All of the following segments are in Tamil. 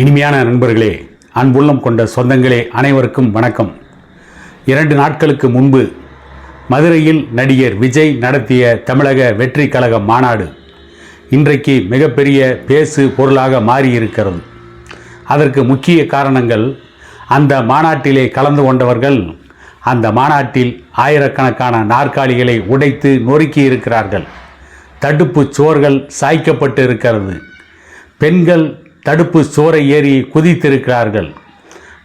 இனிமையான நண்பர்களே அன்புள்ளம் கொண்ட சொந்தங்களே அனைவருக்கும் வணக்கம். இரண்டு நாட்களுக்கு முன்பு மதுரையில் நடிகர் விஜய் நடத்திய தமிழக வெற்றி கழக மாநாடு இன்றைக்கு மிகப்பெரிய பேசு பொருளாக மாறியிருக்கிறது. அதற்கு முக்கிய காரணங்கள் அந்த மாநாட்டிலே கலந்து கொண்டவர்கள் அந்த மாநாட்டில் ஆயிரக்கணக்கான நாற்காலிகளை உடைத்து நொறுக்கி இருக்கிறார்கள். தடுப்பு சுவர்கள் சாய்க்கப்பட்டு இருக்கிறது. பெண்கள் தடுப்பு சுவரை ஏறி குதித்திருக்கிறார்கள்.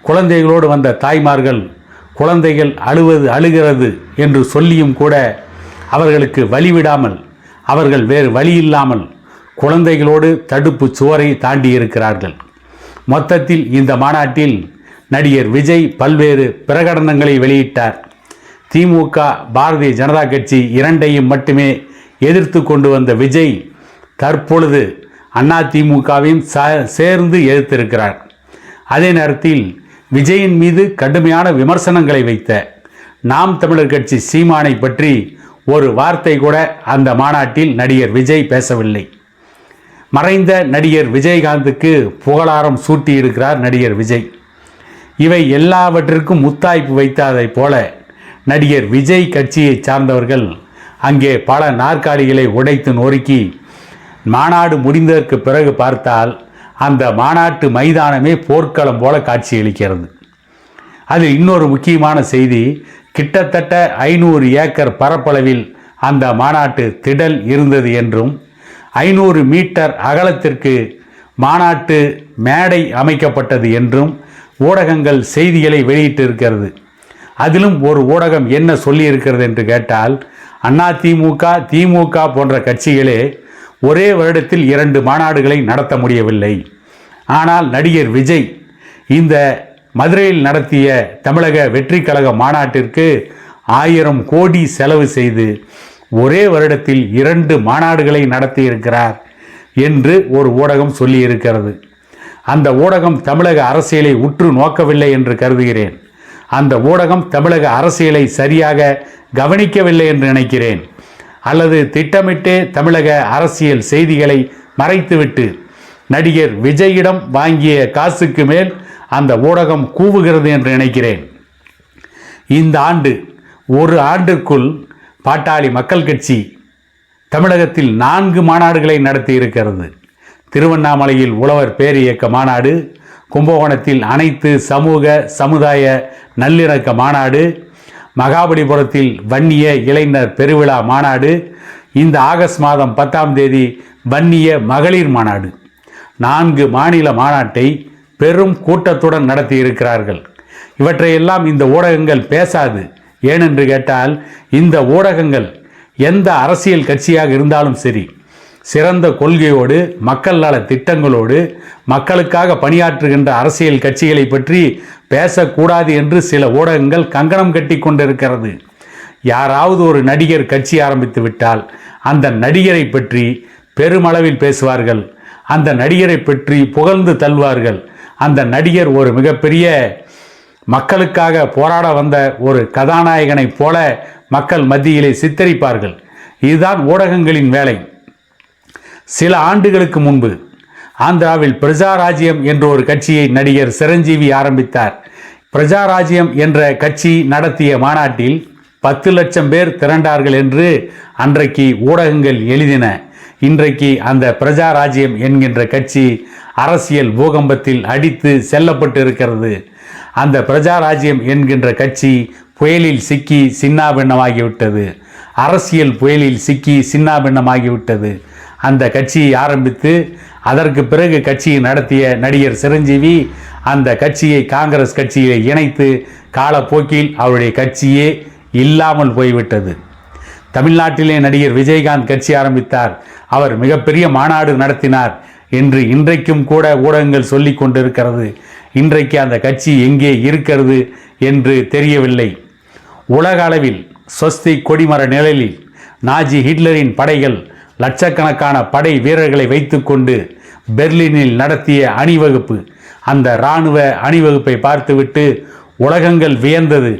குழந்தைகளோடு வந்த தாய்மார்கள் குழந்தைகள் அழுவது அழுகிறது என்று சொல்லியும் கூட அவர்களுக்கு வழிவிடாமல் அவர்கள் வேறு வழி இல்லாமல் குழந்தைகளோடு தடுப்பு சுவரை தாண்டி இருக்கிறார்கள் மொத்தத்தில் இந்த மாநாட்டில் நடிகர் விஜய் பல்வேறு பிரகடனங்களை வெளியிட்டார். திமுக பாரதிய ஜனதா கட்சி இரண்டையும் மட்டுமே எதிர்த்து கொண்டு வந்த விஜய் தற்பொழுது அண்ணா திமுகவையும் ச- சேர்ந்து எதிர்த்திருக்கிறார். அதே நேரத்தில் விஜயின் மீது கடுமையான விமர்சனங்களை வைத்த நாம் தமிழர் கட்சி சீமானை பற்றி ஒரு வார்த்தை கூட அந்த மாநாட்டில் நடிகர் விஜய் பேசவில்லை. மறைந்த நடிகர் விஜயகாந்துக்கு புகழாரம் சூட்டியிருக்கிறார் நடிகர் விஜய். இவை எல்லாவற்றிற்கும் முத்தாய்ப்பு வைத்ததைப் போல நடிகர் விஜய் கட்சியை சார்ந்தவர்கள் அங்கே பல நாற்காலிகளை உடைத்து நொறுக்கி மாநாடு முடிந்ததற்கு பிறகு பார்த்தால் அந்த மாநாட்டு மைதானமே போர்க்களம் போல காட்சியளிக்கிறது. அதில் இன்னொரு முக்கியமான செய்தி கிட்டத்தட்ட ஐநூறு ஏக்கர் பரப்பளவில் அந்த மாநாட்டு திடல் இருந்தது என்றும் ஐநூறு மீட்டர் அகலத்திற்கு மாநாட்டு மேடை அமைக்கப்பட்டது என்றும் ஊடகங்கள் செய்திகளை வெளியிட்டிருக்கிறது. அதிலும் ஒரு ஊடகம் என்ன சொல்லியிருக்கிறது என்று கேட்டால் அண்ணா திமுக திமுக போன்ற கட்சிகளே ஒரே வருடத்தில் இரண்டு மாநாடுகளை நடத்த முடியவில்லை. ஆனால் நடிகர் விஜய் இந்த மதுரையில் நடத்திய தமிழக வெற்றி கழக மாநாட்டிற்கு ஆயிரம் கோடி செலவு செய்து ஒரே வருடத்தில் இரண்டு மாநாடுகளை நடத்தியிருக்கிறார் என்று ஒரு ஊடகம் சொல்லியிருக்கிறது. அந்த ஊடகம் தமிழக அரசியலை உற்று நோக்கவில்லை என்று கருதுகிறேன். அந்த ஊடகம் தமிழக அரசியலை சரியாக கவனிக்கவில்லை என்று நினைக்கிறேன். அல்லது திட்டமிட்டே தமிழக அரசியல் செய்திகளை மறைத்துவிட்டு நடிகர் விஜயிடம் வாங்கிய காசுக்கு மேல் அந்த ஊடகம் கூவுகிறது என்று நினைக்கிறேன். இந்த ஆண்டு ஒரு ஆண்டிற்குள் பாட்டாளி மக்கள் கட்சி தமிழகத்தில் நான்கு மாநாடுகளை நடத்தி இருக்கிறது. திருவண்ணாமலையில் உழவர் பேரியக்க மாநாடு கும்பகோணத்தில் அனைத்து சமூக சமுதாய நல்லிணக்க மாநாடு மகாபலிபுரத்தில் வன்னிய இளைஞர் பெருவிழா மாநாடு. இந்த ஆகஸ்ட் மாதம் பத்தாம் தேதி வன்னிய மகளிர் மாநாடு. நான்கு மாநில மாநாட்டை பெரும் கூட்டத்துடன் நடத்தி இருக்கிறார்கள். இவற்றையெல்லாம் இந்த ஊடகங்கள் பேசாது. ஏனென்று கேட்டால் இந்த ஊடகங்கள் எந்த அரசியல் கட்சியாக இருந்தாலும் சரி சிறந்த கொள்கையோடு மக்கள் நல திட்டங்களோடு மக்களுக்காக பணியாற்றுகின்ற அரசியல் கட்சிகளை பற்றி பேசக்கூடாது என்று சில ஊடகங்கள் கங்கணம் கட்டி கொண்டிருக்கிறது. யாராவது ஒரு நடிகர் கட்சி ஆரம்பித்து விட்டால் அந்த நடிகரை பற்றி பெருமளவில் பேசுவார்கள். அந்த நடிகரை பற்றி புகழ்ந்து தள்ளுவார்கள். அந்த நடிகர் ஒரு மிகப்பெரிய மக்களுக்காக போராட வந்த ஒரு கதாநாயகனைப் போல மக்கள் மத்தியிலே சித்தரிப்பார்கள். இதுதான் ஊடகங்களின் வேலை. சில ஆண்டுகளுக்கு முன்பு ஆந்திராவில் பிரஜாராஜ்யம் என்ற ஒரு கட்சியை நடிகர் சிரஞ்சீவி ஆரம்பித்தார். பிரஜாராஜ்யம் என்ற கட்சி நடத்திய மாநாட்டில் பத்து லட்சம் பேர் திரண்டார்கள் என்று அன்றைக்கு ஊடகங்கள் எழுதின. இன்றைக்கு அந்த பிரஜாராஜ்யம் என்கின்ற கட்சி அரசியல் பூகம்பத்தில் அடித்து செல்லப்பட்டு இருக்கிறது அந்த பிரஜாராஜ்யம் என்கின்ற கட்சி புயலில் சிக்கி சின்னாபின்னமாகிவிட்டது. அரசியல் புயலில் சிக்கி சின்னாபின்னமாகிவிட்டது. அந்த கட்சியை ஆரம்பித்து அதற்கு பிறகு கட்சியை நடத்திய நடிகர் சிரஞ்சீவி அந்த கட்சியை காங்கிரஸ் கட்சியை இணைத்து காலப்போக்கில் அவருடைய கட்சியே இல்லாமல் போய்விட்டது. தமிழ்நாட்டிலே நடிகர் விஜயகாந்த் கட்சி ஆரம்பித்தார். அவர் மிகப்பெரிய மாநாடு நடத்தினார் என்று இன்றைக்கும் கூட ஊடகங்கள் சொல்லி கொண்டிருக்கிறது. இன்றைக்கு அந்த கட்சி எங்கே இருக்கிறது என்று தெரியவில்லை. உலக அளவில் ஸ்வஸ்தி கொடிமர நிழலில் நாஜி ஹிட்லரின் படைகள் லட்சக்கணக்கான படை வீரர்களை வைத்துக்கொண்டு பெர்லினில் நடத்திய அணிவகுப்பு. அந்த இராணுவ அணிவகுப்பை பார்த்துவிட்டு உலகங்கள் வியந்தது.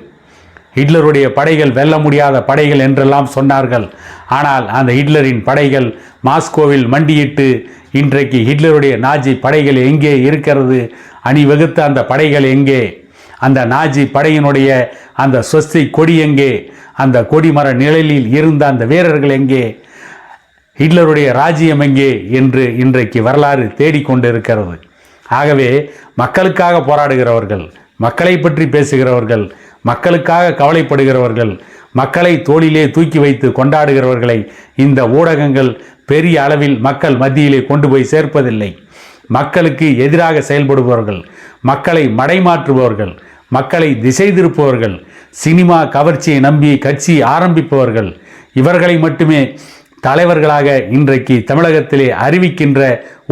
ஹிட்லருடைய படைகள் வெல்ல முடியாத படைகள் என்றெல்லாம் சொன்னார்கள். ஆனால் அந்த ஹிட்லரின் படைகள் மாஸ்கோவில் மண்டியிட்டு இன்றைக்கு ஹிட்லருடைய நாஜி படைகள் எங்கே இருக்கிறது? அணிவகுத்த அந்த படைகள் எங்கே? அந்த நாஜி படையினுடைய அந்த சொஸ்தி கொடி எங்கே? அந்த கொடிமர நிழலில் இருந்த அந்த வீரர்கள் எங்கே? ஹிட்லருடைய ராஜ்யம் எங்கே என்று இன்றைக்கு வரலாறு தேடிக்கொண்டிருக்கிறது ஆகவே மக்களுக்காக போராடுகிறவர்கள் மக்களை பற்றி பேசுகிறவர்கள் மக்களுக்காக கவலைப்படுகிறவர்கள் மக்களை தோளிலே தூக்கி வைத்து கொண்டாடுகிறவர்களை இந்த ஊடகங்கள் பெரிய அளவில் மக்கள் மத்தியிலே கொண்டு போய் சேர்ப்பதில்லை. மக்களுக்கு எதிராக செயல்படுபவர்கள் மக்களை மடைமாற்றுபவர்கள் மக்களை திசை திருப்புபவர்கள் சினிமா கவர்ச்சியை நம்பி கட்சி ஆரம்பிப்பவர்கள் இவர்களை மட்டுமே தலைவர்களாக இன்றைக்கு தமிழகத்திலே அறிவிக்கின்ற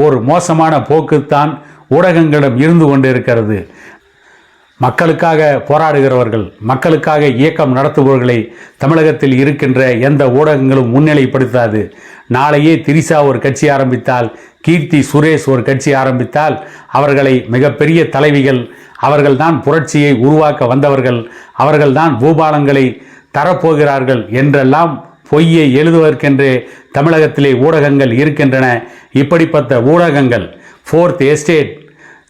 ஒரு மோசமான போக்குத்தான் ஊடகங்களிடம் இருந்து கொண்டிருக்கிறது. மக்களுக்காக போராடுகிறவர்கள் மக்களுக்காக இயக்கம் நடத்துபவர்களை தமிழகத்தில் இருக்கின்ற எந்த ஊடகங்களும் முன்னிலைப்படுத்தாது. நாளையே திரிசா ஒரு கட்சி ஆரம்பித்தால் கீர்த்தி சுரேஷ் ஒரு கட்சி ஆரம்பித்தால் அவர்களை மிகப்பெரிய தலைவிகள் அவர்கள்தான் புரட்சியை உருவாக்க வந்தவர்கள் அவர்கள்தான் பூபாலங்களை தரப்போகிறார்கள் என்றெல்லாம் பொய்யை எழுதுவதற்கென்றே தமிழகத்திலே ஊடகங்கள் இருக்கின்றன. இப்படிப்பட்ட ஊடகங்கள் ஃபோர்த் எஸ்டேட்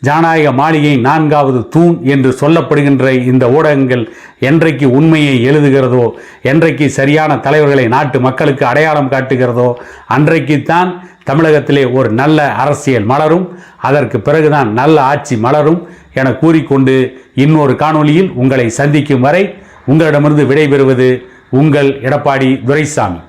ஜனநாயக மாளிகை நான்காவது தூண் என்று சொல்லப்படுகின்ற இந்த ஊடகங்கள் என்றைக்கு உண்மையை எழுதுகிறதோ என்றைக்கு சரியான தலைவர்களை நாட்டு மக்களுக்கு அடையாளம் காட்டுகிறதோ அன்றைக்குத்தான் தமிழகத்திலே ஒரு நல்ல அரசியல் மலரும். அதற்கு பிறகுதான் நல்ல ஆட்சி மலரும் என கூறிக்கொண்டு இன்னொரு காணொளியில் உங்களை சந்திக்கும் வரை உங்களிடமிருந்து விடைபெறுவது உங்கள் எடப்பாடி துரைசாமி.